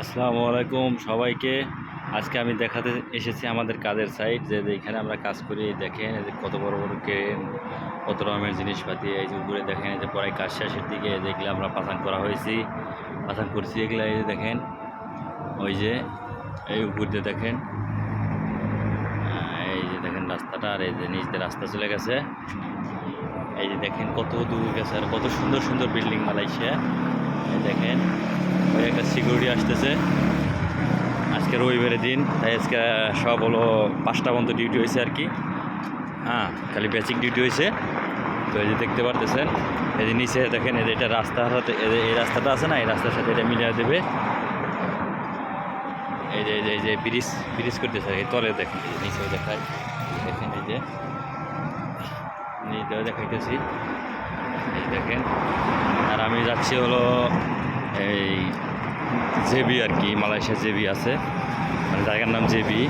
আসসালামু আলাইকুম সবাইকে। আজকে আমি দেখাতে এসেছি আমাদের কাজের সাইট যে এখানে আমরা কাজ করি। দেখেন, এই যে কত বড় বড় ক্রেন কত রকমের জিনিসপাতি। এই যে উপরে দেখেন, এই যে পরে কাজ শেষের দিকে যেগুলো আমরা পাসান করা হয়েছি পাসান করছি এগুলো, এই যে দেখেন, ওই যে, এই উপর দিয়ে দেখেন এই যে দেখেন রাস্তাটা, আর এই যে নিচ রাস্তা চলে গেছে। এই যে দেখেন কত দূর গেছে, আর কত সুন্দর সুন্দর বিল্ডিং এই দেখেন, ওই একটা সিকিউরিটি আসতেছে। আজকে রবিবারের দিন, তাই আজকে সব হলো পাঁচটা পর্যন্ত ডিউটি হয়েছে আর কি। হ্যাঁ খালি বেসিক ডিউটি হয়েছে। তো এই যে দেখতে পারতেছেন, এই যে নিচে দেখেন, এই যে এটা রাস্তার সাথে, এই রাস্তাটা আছে না, এই রাস্তার সাথে এটা মিলিয়ে দেবে। এই যে এই যে ব্রিজ ব্রিজ করতেছে, এই তলে দেখেন নিচেও দেখায়। দেখেন এই যে দেখাইতেছি। এই দেখেন, আর আমি যাচ্ছি হলো এই জেবি আর কি মালয়েশিয়া জেবি আছে। মানে জায়গার নাম জেবি।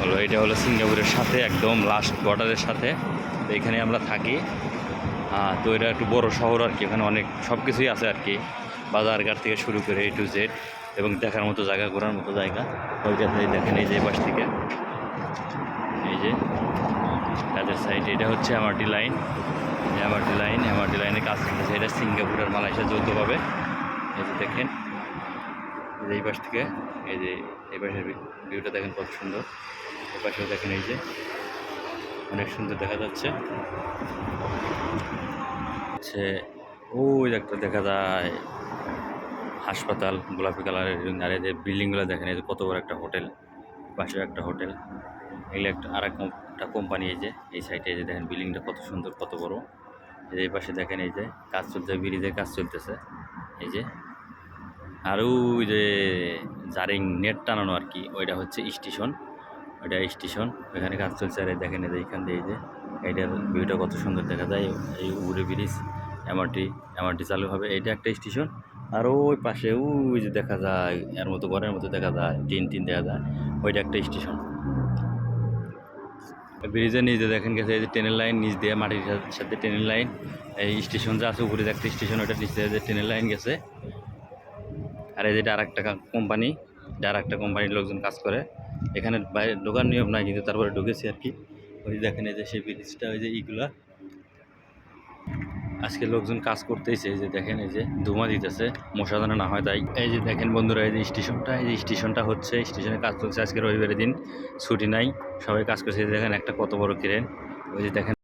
হলো এটা হলো সিঙ্গাপুরের সাথে, একদম লাস্ট বর্ডারের সাথে। তো এখানে আমরা থাকি। হ্যাঁ তো এটা একটু বড় শহর আর কি, এখানে অনেক সব কিছুই আছে আর কি। বাজারঘাট থেকে শুরু করে এ টু জেড এবং দেখার মতো জায়গা, ঘোরার মতো জায়গা। ওইটাতে দেখেন এই যে পাশ থেকে। কাজের সাইড এটা হচ্ছে MRT line MRT line MRT লাইনে কাজ চলতেছে এটা সিঙ্গাপুর আর মালয়েশিয়া যৌথভাবে এই যে দেখেন, এই পাশ থেকে, এই যে এই পাশের ভিউটা দেখেন কত সুন্দর। এই পাশেও দেখেন এই যে, অনেক সুন্দর দেখা যাচ্ছে। হচ্ছে, ওই একটা দেখা যায়, হাসপাতাল, গোলাপি কালারের আর এই যে বিল্ডিংগুলো দেখেন, এই যে কত বড় একটা হোটেল পাশে একটা হোটেল এগুলো একটা আর একটা কোম্পানি এই যে, এই সাইডে যে দেখেন বিল্ডিংটা কত সুন্দর, কত বড়। এই যে পাশে দেখেন এই যে কাজ চলছে, ব্রিজের কাজ চলতেছে। এই যে, আর ওই যে জারিং নেট টানানো আর কি, ওইটা হচ্ছে স্টেশন ওইটা স্টেশন ওইখানে কাজ চলছে। আর দেখেন এই যে এইখান দিয়ে এই যে, এইটার ভিউটা কত সুন্দর দেখা যায়। এই উপরে ব্রিজ এমআরটি এমআরটি চালু হবে। এইটা একটা স্টেশন আর ওই পাশে ওই যে দেখা যায়, এর মতো ঘরের মতো দেখা যায়, টিন টিন দেখা যায়। ওইটা একটা স্টেশন ব্রিজের নিচে দেখেন গেছে, এই যে ট্রেনের লাইন নিচ দিয়ে মাটির সাথে ট্রেনের লাইন। এই স্টেশন যে আছে উপরে দেখতে স্টেশন ওটা নিচ দিয়ে যে ট্রেনের লাইন গেছে। আর এই যেটা আর একটা কোম্পানি এটা আর একটা কোম্পানির লোকজন কাজ করে। এখানে বাইরে ঢোকার নিয়ম নাই, কিন্তু তারপরে ঢুকেছি আর কি। ওই দেখেন এই যে সেই ব্রিজটা, ওই যে এইগুলা। আজকে লোকজন কাজ করতেছে, এই যে দেখেন, এই যে ধুমা দিতেছে মশা যেন না হয় তাই। এই যে দেখেন বন্ধুরা, এই যে স্টেশনটা, এই যে স্টেশনটা হচ্ছে, স্টেশনে কাজ চলছে আজকে রবিবারের দিন, ছুটি নাই, সবাই কাজ করছে। দেখেন একটা কত বড় ক্রেন, ওই যে দেখেন